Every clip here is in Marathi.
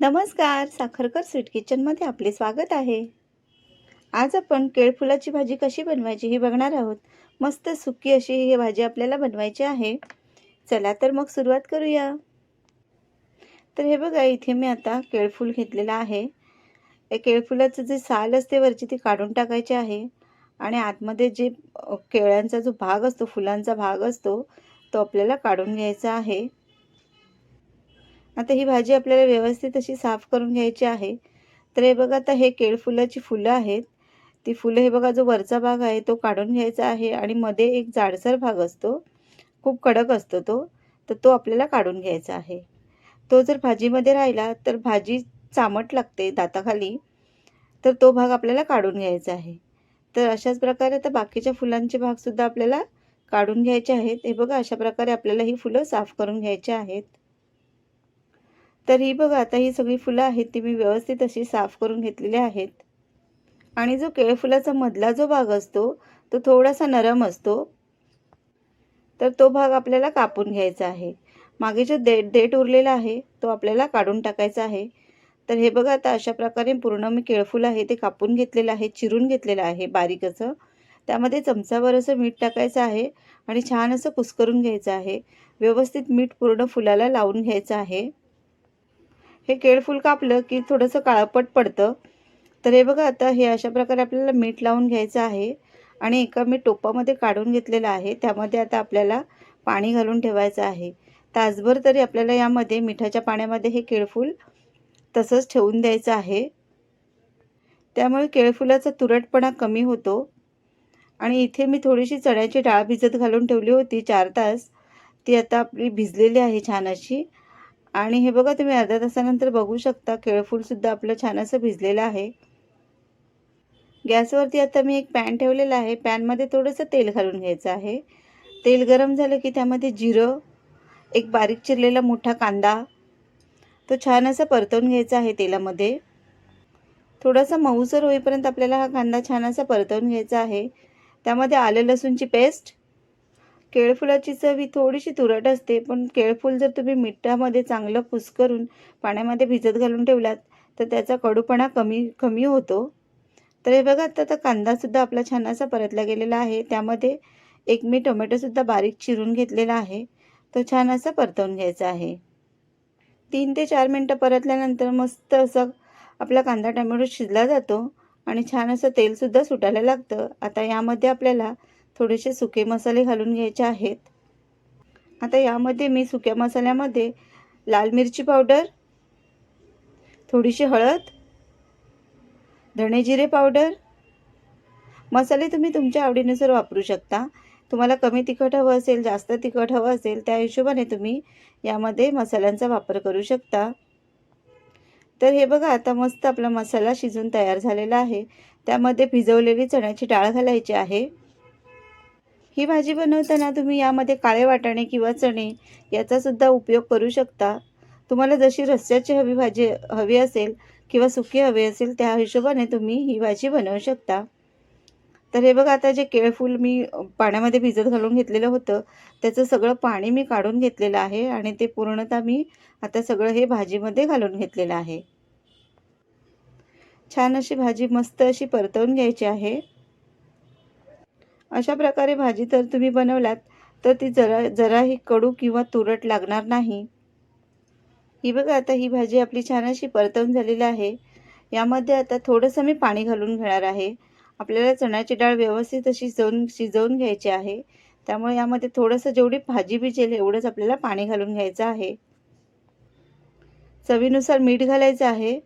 नमस्कार साखरकर स्वीट किचनमध्ये आपले स्वागत आहे. आज आपण केळफुलाची भाजी कशी बनवायची ही बघणार आहोत. मस्त सुकी अशी ही भाजी आपल्याला बनवायची आहे. चला तर मग सुरुवात करूया. तर हे बघा इथे मी आता केळफूल घेतलेलं आहे. केळफुलाचं जे साल असते वरची ती काढून टाकायची आहे. आणि आतमध्ये जे केळ्यांचा जो भाग असतो फुलांचा भाग असतो तो आपल्याला काढून घ्यायचा आहे. आता ही भाजी आपल्याला व्यवस्थित अशी साफ करून घ्यायची आहे. तर हे बघा आता हे केळफुलाची फुलं आहेत. ती फुलं हे बघा जो वरचा भाग आहे तो काढून घ्यायचा आहे आणि मध्ये एक जाडसर भाग असतो. खूप कडक असतो तो. तर तो आपल्याला काढून घ्यायचा आहे. तो जर भाजीमध्ये राहिला तर भाजी चामट लागते दाताखाली. तर तो भाग आपल्याला काढून घ्यायचा आहे. तर अशाच प्रकारे आता बाकीच्या फुलांचे भागसुद्धा आपल्याला काढून घ्यायचे आहेत. हे बघा अशा प्रकारे आपल्याला ही फुलं साफ करून घ्यायची आहेत. तर ही बघा आता ही सगळी फुलं आहेत ती मी व्यवस्थित अशी साफ करून घेतलेली आहेत. आणि जो केळफुलाचा मधला जो भाग असतो तो थोडासा नरम असतो. तर तो भाग आपल्याला कापून घ्यायचा आहे. मागे जो देठ देठ उरलेला आहे तो आपल्याला काढून टाकायचा आहे. तर हे बघा आता अशा प्रकारे पूर्ण मी केळफुल आहे ते कापून घेतलेलं आहे चिरून घेतलेलं आहे बारीक असं. त्यामध्ये चमचावर असं मीठ टाकायचं आहे आणि छान असं कुस्करून घ्यायचं आहे. व्यवस्थित मीठ पूर्ण फुलाला लावून घ्यायचं आहे. हे केळफूल कापलं की थोडंसं काळपट पडतं. तर हे बघा आता हे अशा प्रकारे आपल्याला मीठ लावून घ्यायचं आहे. आणि एका मी टोपामध्ये काढून घेतलेलं आहे. त्यामध्ये आता आपल्याला पाणी घालून ठेवायचं आहे. तासभर तरी आपल्याला यामध्ये मिठाच्या पाण्यामध्ये हे केळफूल तसंच ठेवून द्यायचं आहे. त्यामुळे केळफुलाचा तुरटपणा कमी होतो. आणि इथे मी थोडीशी चण्याची डाळ भिजत घालून ठेवली होती चार तास. ती आता आपली भिजलेली आहे छान अशी आणि हे बघा तुम्ही अर्ध्या तासानंतर बघू शकता केळफूलसुद्धा आपलं छान असं भिजलेलं आहे. गॅसवरती आता मी एक पॅन ठेवलेला आहे. पॅनमध्ये थोडंसं तेल घालून घ्यायचं आहे. तेल गरम झालं की त्यामध्ये जिरं एक बारीक चिरलेला मोठा कांदा तो छान असा परतवून घ्यायचा आहे तेलामध्ये. थोडासा मऊसर होईपर्यंत आपल्याला हा कांदा छान असा परतवून घ्यायचा आहे. त्यामध्ये आलं लसूणची पेस्ट केळफुलाची चव ही थोडीशी तुरट असते पण केळफूल जर तुम्ही मिठामध्ये चांगलं कुस्करून पाण्यामध्ये भिजत घालून ठेवलात तर त्याचा कडूपणा कमी कमी होतो. तर हे बघा आता कांदासुद्धा आपला छान असा परतला गेलेला आहे. त्यामध्ये एक मी टोमॅटोसुद्धा बारीक चिरून घेतलेला आहे. तो छान असा परतवून घ्यायचा आहे. तीन ते चार मिनटं परतल्यानंतर मस्त असं आपला कांदा टोमॅटो शिजला जातो आणि छान असं तेलसुद्धा सुटायला लागतं. आता यामध्ये आपल्याला थोडेसे सुके मसाले घालून घ्यायचे आहेत. आता यामध्ये मी सुक्या मसाल्यामध्ये लाल मिरची पावडर थोडीशी हळद धणे जिरे पावडर. मसाले तुम्ही तुमच्या आवडीनुसार वापरू शकता. तुम्हाला कमी तिखट हवं असेल जास्त तिखट हवं असेल त्या हिशोबाने तुम्ही यामध्ये मसाल्यांचा वापर करू शकता. तर हे बघा आता मस्त आपला मसाला शिजून तयार झालेला आहे. त्यामध्ये भिजवलेली चण्याची डाळ घालायची आहे. ही भाजी बनवताना तुम्ही यामध्ये काळे वाटाणे किंवा चणे याचासुद्धा उपयोग करू शकता. तुम्हाला जशी रस्स्याची हवी भाजी हवी असेल किंवा सुकी हवी असेल त्या हिशोबाने तुम्ही ही भाजी बनवू शकता. तर हे बघा आता जे केळफूल मी पाण्यामध्ये भिजत घालून घेतलेलं होतं त्याचं सगळं पाणी मी काढून घेतलेलं आहे आणि ते पूर्णतः मी आता सगळं हे भाजीमध्ये घालून घेतलेलं आहे. छान अशी भाजी मस्त अशी परतवून घ्यायची आहे. अशा प्रकारे भाजी तर तुम्ही बनवलात तर ती जरा जराही कडू किंवा तुरट लागणार नाही. ही बघा आता ही भाजी आपली छान अशी परतवून झालेली आहे. यामध्ये आता थोडंसं मी पाणी घालून घेणार आहे. आपल्याला चण्याची डाळ व्यवस्थित अशी शिजवून शिजवून घ्यायची आहे. त्यामुळे यामध्ये थोडंसं जेवढी भाजी भिजेल एवढंच आपल्याला पाणी घालून घ्यायचं आहे. चवीनुसार मीठ घालायचं आहे.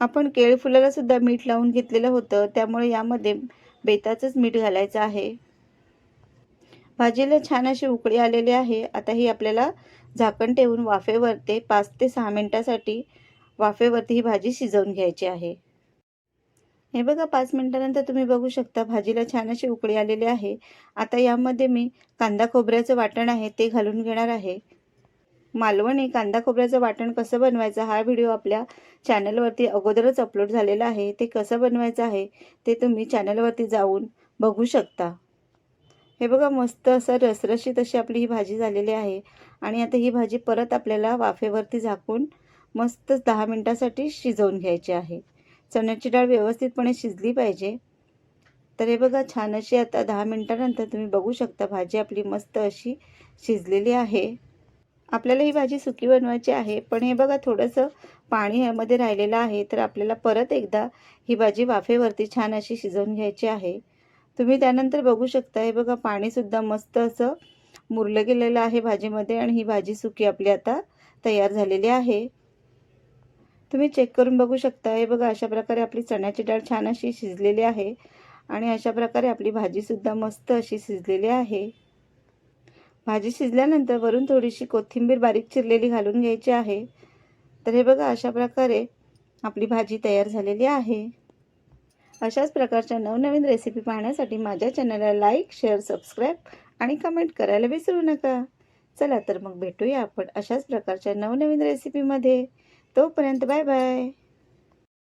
आपण केळफुलाला सुद्धा मीठ लावून घेतलेलं होतं. त्यामुळे यामध्ये बेताचंच मीठ घालायचं आहे. भाजीला छान अशी उकळी आलेली आहे. आता ही आपल्याला झाकण ठेवून वाफेवरती पाच ते सहा मिनटासाठी वाफेवरती ही भाजी शिजवून घ्यायची आहे. हे बघा पाच मिनटानंतर तुम्ही बघू शकता भाजीला छान अशी उकळी आलेली आहे. आता यामध्ये मी कांदा खोबऱ्याचं वाटण आहे ते घालून घेणार आहे. मालवणी कांदा खोबऱ्याचं वाटण कसं बनवायचं हा व्हिडिओ आपल्या चॅनलवरती अगोदरच अपलोड झालेला आहे. ते कसं बनवायचं आहे ते तुम्ही चॅनलवरती जाऊन बघू शकता. हे बघा मस्त असं रसरशीत अशी आपली ही भाजी झालेली आहे. आणि आता ही भाजी परत आपल्याला वाफेवरती झाकून मस्त दहा मिनटासाठी शिजवून घ्यायची आहे. चण्याची डाळ व्यवस्थितपणे शिजली पाहिजे. तर हे बघा छान अशी आता दहा मिनटानंतर तुम्ही बघू शकता भाजी आपली मस्त अशी शिजलेली आहे. आपल्याला ही भाजी सुकी बनवायची आहे पण हे बघा थोडंसं पाणी यामध्ये राहिलेलं आहे तर आपल्याला परत एकदा ही भाजी वाफेवरती छान अशी शिजवून घ्यायची आहे. तुम्ही त्यानंतर बघू शकता हे बघा पाणीसुद्धा मस्त असं मुरलं गेलेलं आहे भाजीमध्ये आणि ही भाजी सुकी आपली आता तयार झालेली आहे. तुम्ही चेक करून बघू शकता हे बघा अशा प्रकारे आपली चण्याची डाळ छान अशी शिजलेली आहे आणि अशा प्रकारे आपली भाजीसुद्धा मस्त अशी शिजलेली आहे. भाजी शिजल्यानंतर वरून थोडीशी कोथिंबीर बारीक चिरलेली घालून घ्यायची आहे. तर हे बघा अशा प्रकारे आपली भाजी तयार झालेली आहे. अशाच प्रकारच्या नवनवीन रेसिपी पाहण्यासाठी माझ्या चॅनलला लाईक शेअर सबस्क्राईब आणि कमेंट करायला विसरू नका. चला तर मग भेटूया आपण अशाच प्रकारच्या नवनवीन रेसिपीमध्ये तोपर्यंत बाय बाय